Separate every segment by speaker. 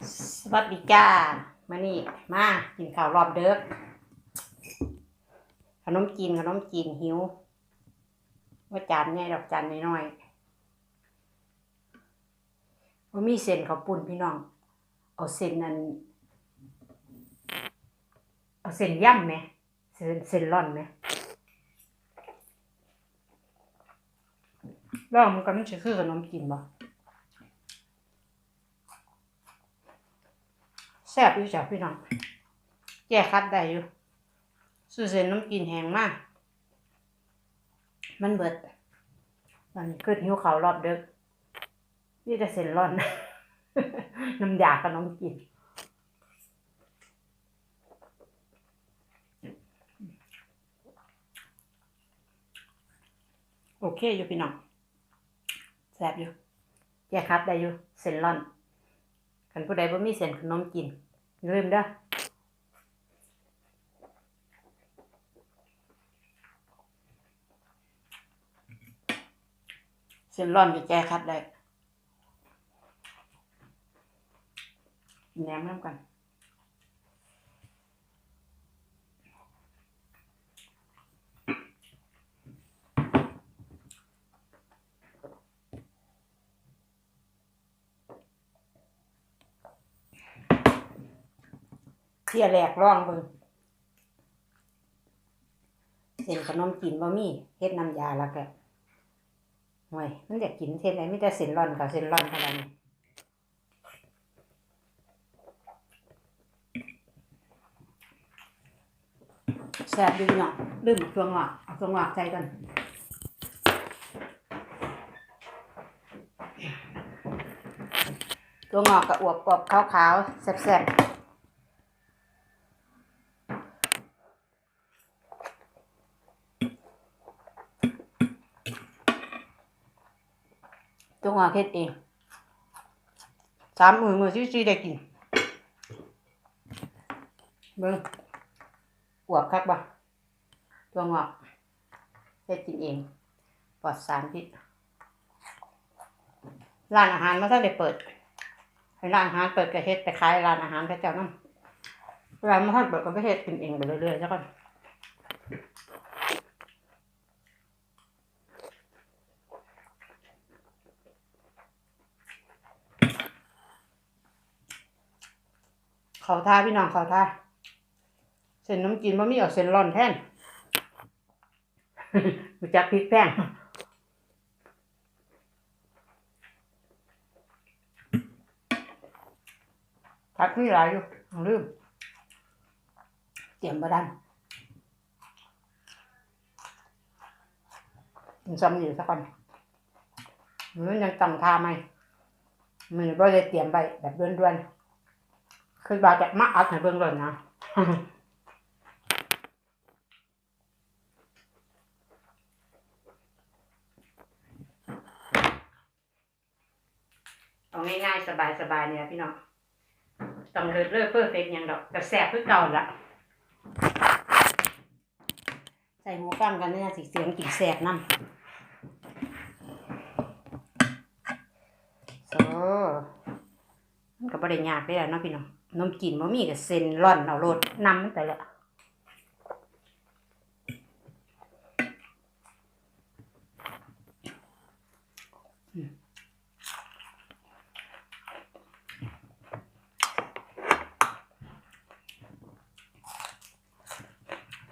Speaker 1: สวัสดีจ้ามานี่มากินข้าวรอบเด้อขนมจีนขนมจีนหิวว่าจานใหญ่ดอกจานน้อยๆว่ามีเส้นข้าวปุ้นพี่น้อง เอาเส้นนั้นเอาเส้นย่ำไหมเส้นเส้นร่อนไหมลองมันก็มันจะคือขนมจีนบ่ แซ่บอยู่จ้ะพี่น้องแก้คัดได้อยู่ซื้อเส้นน้ำกินแห้งมาก มันเบิดตอนนี้คือหิวเขารอบเดึกนี่แต่เส้นร้อน น้ำยากับน้ำกินโอเคอยู่พี่น้องแซ่บอยู่แก้คัดได้อยู่เส้นร้อนคันผู้ใดบ่มีเส้นขนมกิน อย่าลืมเด้อเส้นร้อนก็แก้คัดได้แหนมน้ำกัน เที่ยแรกลองเบิ่งเส้นขนมกินบ่มีเฮ็ดน้ำยาแล้วก็ห่วยมันอยากกินเส้นไหนมีแต่เส้นร้อนกับเส้นร้อนเท่านั้นแซ่บดีเนาะลืมตัวงอกเอาตัวงอกใส่กันตัวงอกกับอวบกรอบขาวๆแซ่บๆ ตัวงอกเฮ็ดเองสามมือมือซี่ๆได้กินเบิ่งอวบคักบ่ตัวงอกเฮ็ดกินเองปลอดสารพิษร้านอาหารมาถ้าได้เปิดให้ร้านอาหารเปิดก็เฮ็ดแต่ขายร้านอาหารพระเจ้านำร้านมาท่านเปิดก็ไปเฮ็ดกินเองไปเรื่อยๆแล้วกัน เขาท่าพี่น้องเขาท่าเส้นน้ำกินบะมีเอาเส้นร่อนแท่นรู้จักพริกแป้งพักนี่หลายอยู่ลืมเตรียมบะดันกินซ้ำอยู่สักก่อนมันยังตั้งทาไหมมันบ่ได้เตรียมไปแบบด่วนๆ คือว่าจะมาอัดให้เบิ่งเลยนะเอาง่ายๆสบายๆเนี่ยพี่น้องต้องเลิศเลิศเพื่อเป็นอย่างดอกแต่แสบคือเก่าละใส่หมูกั้งกันเนี่ยสิเสียงกิ่งแสบน้ำโซ่มันก็บ่ได้ยากเลยล่ะเนาะพี่น้อง นมกินบ่มีก็เส้นร่อนเอาโลดน้ำมันไปละ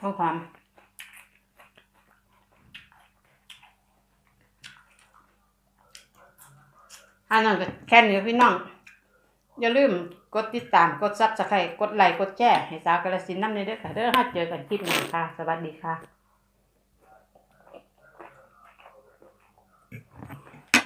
Speaker 1: ข้าวความอันนั้นก็แค่นี้พี่น้อง อย่าลืม กดติดตามกดซับสไครต์กดไลค์กดแชร์ให้สาวกาลสินน้ำในเด้อค่ะเด้อห้าเจอกันคลิปหน้าค่ะ สวัสดีค่ะ